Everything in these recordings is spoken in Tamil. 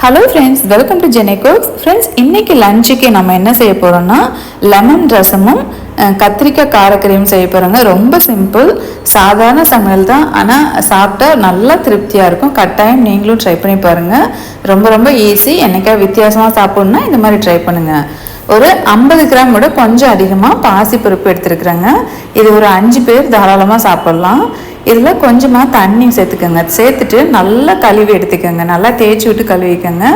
Hello friends welcome to Jeni cooks friends இன்றைக்கி லஞ்சுக்கு நம்ம என்ன செய்ய போகிறோம்னா லெமன் ரசமும் கத்திரிக்காய் காரக்கறியும் செய்ய போகிறோங்க ரொம்ப சிம்பிள் சாதாரண சமையல் தான். ஆனால் சாப்பிட்டா நல்லா திருப்தியாக இருக்கும். கட்டாயம் நீங்களும் ட்ரை பண்ணி பாருங்கள் ரொம்ப ரொம்ப ஈஸி என்னைக்கா வித்தியாசமாக சாப்பிட்ணுன்னா இந்த மாதிரி ட்ரை பண்ணுங்கள் ஒரு ஐம்பது கிராம் விட கொஞ்சம் அதிகமாக பாசிப்பருப்பு எடுத்துருக்குறேங்க. இது ஒரு அஞ்சு பேர் தாராளமாக சாப்பிட்லாம். இதில் கொஞ்சமாக தண்ணி சேர்த்துக்கோங்க. சேர்த்துட்டு நல்லா கழுவி எடுத்துக்கோங்க. நல்லா தேய்ச்சி விட்டு கழுவிக்கோங்க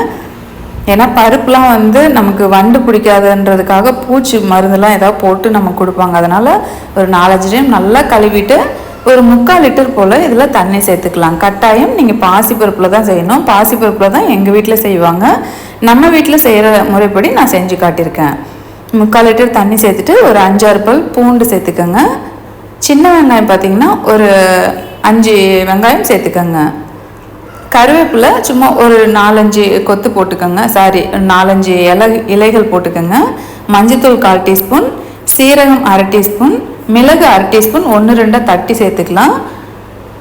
ஏன்னா பருப்புலாம் வந்து நமக்கு வண்டு பிடிக்காதுன்றதுக்காக பூச்சி மருந்தெல்லாம் ஏதாவது போட்டு நமக்கு கொடுப்பாங்க. அதனால் ஒரு நாலஞ்சு டைம் நல்லா கழுவிட்டு ஒரு முக்கால் லிட்டர் போல் இதில் தண்ணி சேர்த்துக்கலாம். கட்டாயம் நீங்கள் பாசிப்பருப்பில் தான் செய்யணும். பாசிப்பருப்பில் தான் எங்கள் வீட்டில் செய்வாங்க. நம்ம வீட்டில் செய்கிற முறைப்படி நான் செஞ்சு காட்டியிருக்கேன். முக்கால் லிட்டர் தண்ணி சேர்த்துட்டு ஒரு அஞ்சாறு பல் பூண்டு சேர்த்துக்கோங்க. சின்ன வெங்காயம் பார்த்தீங்கன்னா ஒரு அஞ்சு வெங்காயம் சேர்த்துக்கோங்க. கருவேப்பிலை சும்மா ஒரு நாலஞ்சு கொத்து போட்டுக்கோங்க. சாரி நாலஞ்சு இலை இலைகள் போட்டுக்கோங்க. மஞ்சத்தூள் கால் டீஸ்பூன் சீரகம் அரை டீஸ்பூன் மிளகு அரை டீஸ்பூன் ஒன்று ரெண்டாக தட்டி சேர்த்துக்கலாம்.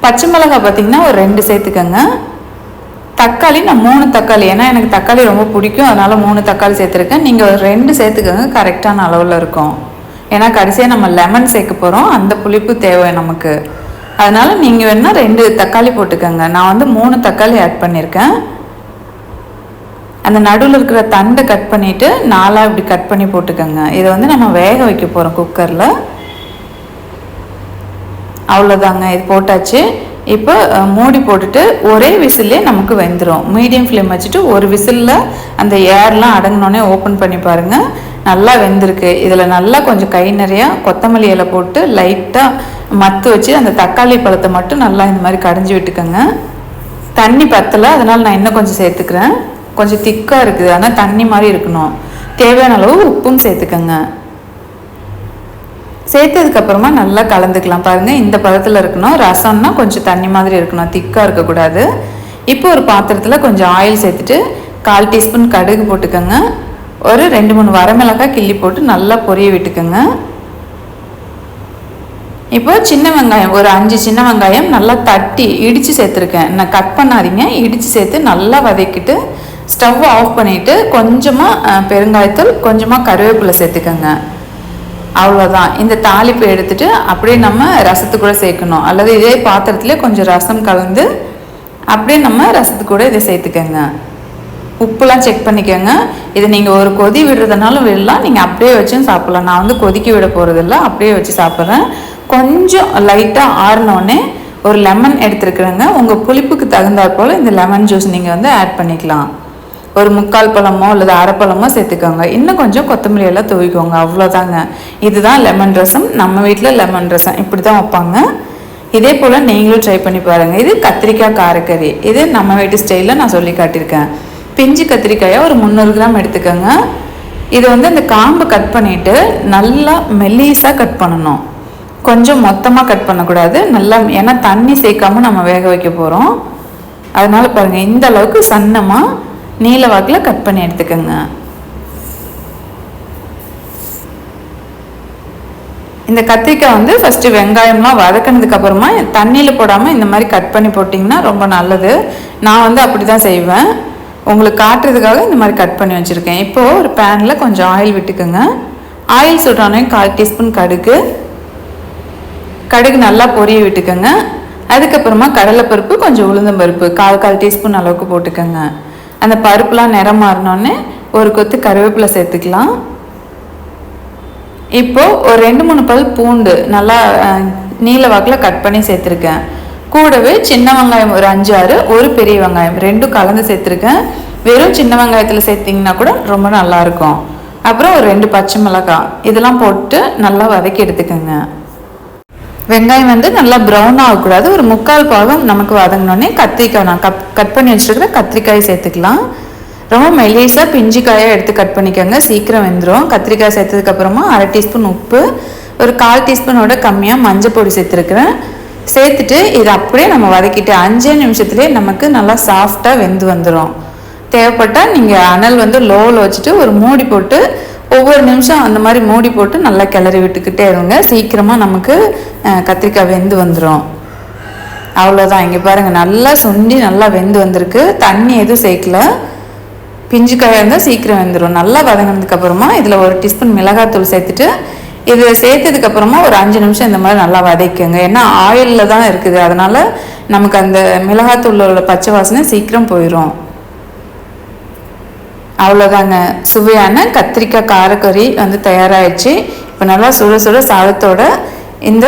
பச்சை மிளகாய் பார்த்தீங்கன்னா ஒரு ரெண்டு சேர்த்துக்கோங்க. தக்காளி நான் மூணு தக்காளி ஏன்னா எனக்கு தக்காளி ரொம்ப பிடிக்கும் அதனால் மூணு தக்காளி சேர்த்துருக்கேன். நீங்கள் ஒரு ரெண்டு சேர்த்துக்கோங்க கரெக்டான அளவில் இருக்கும். ஏன்னா கடைசியாக நம்ம லெமன் சேர்க்க போகிறோம் அந்த புளிப்பு தேவை நமக்கு. அதனால் நீங்கள் வேணால் ரெண்டு தக்காளி போட்டுக்கோங்க. நான் வந்து மூணு தக்காளி ஆட் பண்ணியிருக்கேன் அந்த நடுவில் இருக்கிற தண்டை கட் பண்ணிவிட்டு நாலாக இப்படி கட் பண்ணி போட்டுக்கோங்க. இதை வந்து நம்ம வேக வைக்க போகிறோம் குக்கரில். அவ்வளோதாங்க இது போட்டாச்சு. இப்போ மூடி போட்டுட்டு ஒரே விசிலே நமக்கு வெந்துடும் மீடியம் ஃப்ளேம் வச்சுட்டு ஒரு விசிலில் அந்த ஏர்லாம் அடங்கினோடனே ஓப்பன் பண்ணி பாருங்கள் நல்லா வெந்திருக்கு. இதில் நல்லா கொஞ்சம் கை நிறையா கொத்தமல்லி இலை போட்டு லைட்டாக மத்து வச்சு அந்த தக்காளி பழத்தை மட்டும் நல்லா இந்த மாதிரி கடைஞ்சி விட்டுக்கோங்க. தண்ணி பத்தலை அதனால் நான் இன்னும் கொஞ்சம் சேர்த்துக்கிறேன். கொஞ்சம் திக்காக இருக்குது ஆனால் தண்ணி மாதிரி இருக்கணும். தேவையான அளவு உப்பும் சேர்த்துக்கோங்க. சேர்த்ததுக்கப்புறமா நல்லா கலந்துக்கலாம். பாருங்கள் இந்த பதத்தில் இருக்கணும். ரசம்னா கொஞ்சம் தண்ணி மாதிரி இருக்கணும். திக்காக இருக்கக்கூடாது. இப்போ ஒரு பாத்திரத்தில் கொஞ்சம் ஆயில் சேர்த்துட்டு கால் டீஸ்பூன் கடுகு போட்டுக்கோங்க. ஒரு ரெண்டு மூணு வரமிளகாய் கிள்ளி போட்டு நல்லா பொரிய விட்டுக்கோங்க. இப்போ சின்ன வெங்காயம் ஒரு அஞ்சு சின்ன வெங்காயம் நல்லா தட்டி இடித்து சேர்த்துருக்கேன். நான் கட் பண்ணாதீங்க. இடித்து சேர்த்து நல்லா வதக்கிட்டு ஸ்டவ் ஆஃப் பண்ணிவிட்டு கொஞ்சமாக பெருங்காயத்தூள் கொஞ்சமாக கருவேப்பிலை சேர்த்துக்கோங்க. அவ்வளோதான் இந்த தாளிப்பு எடுத்துட்டு அப்படியே நம்ம ரசத்து கூட சேர்க்கணும். அல்லது இதே பாத்திரத்துலேயே கொஞ்சம் ரசம் கலந்து அப்படியே நம்ம ரசத்து கூட இதை சேர்த்துக்கோங்க. உப்புலாம் செக் பண்ணிக்கோங்க. இது நீங்கள் ஒரு கொதி விடுறதுனாலும் விடலாம். நீங்கள் அப்படியே வச்சும் சாப்பிட்லாம். நான் வந்து கொதிக்க விட போகிறதில்ல அப்படியே வச்சு சாப்பிட்றேன். கொஞ்சம் லைட்டாக ஆறினோடனே ஒரு லெமன் எடுத்துருக்குறேங்க. உங்கள் புளிப்புக்கு தகுந்தாற் போல் இந்த லெமன் ஜூஸ் நீங்கள் வந்து ஆட் பண்ணிக்கலாம். ஒரு முக்கால் பழமோ அல்லது அரைப்பழமோ சேர்த்துக்கோங்க. இன்னும் கொஞ்சம் கொத்தமல்லி எல்லாம் தூவிக்கோங்க. அவ்வளோதாங்க. இதுதான் லெமன் ரசம். நம்ம வீட்டில் லெமன் ரசம். இப்படி தான் வைப்பாங்க. இதே போல் நீங்களும் ட்ரை பண்ணி பாருங்கள் இது கத்திரிக்காய் காரக்கறி. இது நம்ம வீட்டு ஸ்டைலில் நான் சொல்லி காட்டியிருக்கேன். பிஞ்சு கத்திரிக்காயை ஒரு முந்நூறு கிராம் எடுத்துக்கோங்க. இது வந்து இந்த காம்பு கட் பண்ணிவிட்டு நல்லா மெல்லிஸாக கட் பண்ணணும். கொஞ்சம் மொத்தமாக கட் பண்ணக்கூடாது. நல்லா ஏன்னா தண்ணி சேர்க்காம நம்ம வேக வைக்க போகிறோம் அதனால் பாருங்கள் இந்த அளவுக்கு சன்னமாக நீல வாக்கில் கட் பண்ணி எடுத்துக்கோங்க. இந்த கத்திரிக்காய் வந்து ஃபஸ்ட்டு வெங்காயம்லாம் வதக்கினதுக்கு அப்புறமா தண்ணியில் போடாமல் இந்த மாதிரி கட் பண்ணி போட்டிங்கன்னா ரொம்ப நல்லது. நான் வந்து அப்படி தான் செய்வேன். உங்களுக்கு காட்டுறதுக்காக இந்த மாதிரி கட் பண்ணி வச்சுருக்கேன். இப்போது ஒரு பேனில் கொஞ்சம் ஆயில் விட்டுக்கோங்க. ஆயில் சுடுறோன்னே கால் டீஸ்பூன் கடுகு. கடுகு நல்லா பொரிய விட்டுக்கோங்க. அதுக்கப்புறமா கடலைப்பருப்பு கொஞ்சம் உளுந்தம்பருப்பு கால் கால் டீஸ்பூன் அளவுக்கு போட்டுக்கோங்க. அந்த பருப்புலாம் நிறம் மாறினோடனே ஒரு கொத்து கருவேப்பிலை சேர்த்துக்கலாம். இப்போது ஒரு ரெண்டு மூணு பல் பூண்டு நல்லா நீல வாக்கில் கட் பண்ணி சேர்த்துருக்கேன். கூடவே சின்ன வெங்காயம் ஒரு அஞ்சு ஆறு ஒரு பெரிய வெங்காயம். ரெண்டும் கலந்து சேர்த்துருக்கேன். வெறும் சின்ன வெங்காயத்தில் சேர்த்திங்கன்னா கூட ரொம்ப நல்லாயிருக்கும் அப்புறம் ஒரு ரெண்டு பச்சை மிளகாய். இதெல்லாம் போட்டு நல்லா வதக்கி எடுத்துக்கோங்க. வெங்காயம் வந்து நல்லா ப்ரௌன் ஆகக்கூடாது. ஒரு முக்கால் பாகம் நமக்கு வதங்கினோடனே கத்திரிக்காய் நான் கட் கட் பண்ணி வச்சுருக்கிற கத்திரிக்காயை சேர்த்துக்கலாம். ரொம்ப மெல்லிஸாக பிஞ்சு காயாக எடுத்து கட் பண்ணிக்கோங்க. சீக்கிரம் வெந்துடும் கத்திரிக்காய் சேர்த்ததுக்கப்புறமா அரை டீஸ்பூன் உப்பு. ஒரு கால் டீஸ்பூனோட கம்மியாக மஞ்சள் பொடி சேர்த்துருக்குறேன். சேர்த்துட்டு இதை அப்படியே நம்ம வதக்கிட்டு அஞ்சே நிமிஷத்துலேயே நமக்கு நல்லா சாஃப்டாக வெந்து வந்துடும் தேவைப்பட்டால் நீங்கள் அனல் வந்து லோவில் வச்சுட்டு ஒரு மூடி போட்டு ஒவ்வொரு நிமிஷம் அந்த மாதிரி மூடி போட்டு நல்லா கிளறி விட்டுக்கிட்டே இருங்க. சீக்கிரமாக நமக்கு கத்திரிக்காய் வெந்து வந்துடும் அவ்வளோதான் இங்கே பாருங்கள் நல்லா சுண்டி நல்லா வெந்து வந்திருக்கு. தண்ணி எதுவும் சேர்க்கல. பிஞ்சு காயாக இருந்தால் சீக்கிரம் வெந்துடும் நல்லா வதங்கினதுக்கப்புறமா இதில் ஒரு டீஸ்பூன் மிளகாத்தூள் சேர்த்துட்டு இது சேர்த்ததுக்கப்புறமா ஒரு அஞ்சு நிமிஷம் இந்த மாதிரி நல்லா வதக்குங்க. ஏன்னா ஆயிலில் தான் இருக்குது. அதனால் நமக்கு அந்த மிளகாத்தூளோட பச்சை வாசனை சீக்கிரம் போயிடும் அவ்வளோதாங்க சுவையான கத்திரிக்காய் காரக்கறி வந்து தயாராகிடுச்சு இப்போ நல்லா சுட சுட சாதத்தோட இந்த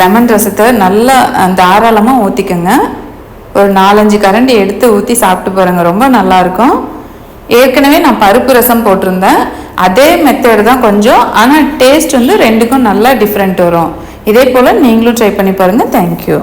லெமன் ரசத்தை நல்லா தாராளமாக ஊற்றிக்கோங்க ஒரு நாலஞ்சு கரண்டி எடுத்து ஊற்றி சாப்பிட்டு பாருங்க. ரொம்ப நல்லாயிருக்கும் ஏற்கனவே நான் பருப்பு ரசம் போட்டிருந்தேன். அதே மெத்தட் தான் கொஞ்சம். ஆனால் டேஸ்ட் வந்து ரெண்டுக்கும் நல்லா டிஃப்ரெண்ட் வரும். இதே போல் நீங்களும் ட்ரை பண்ணி பாருங்கள் தேங்க்யூ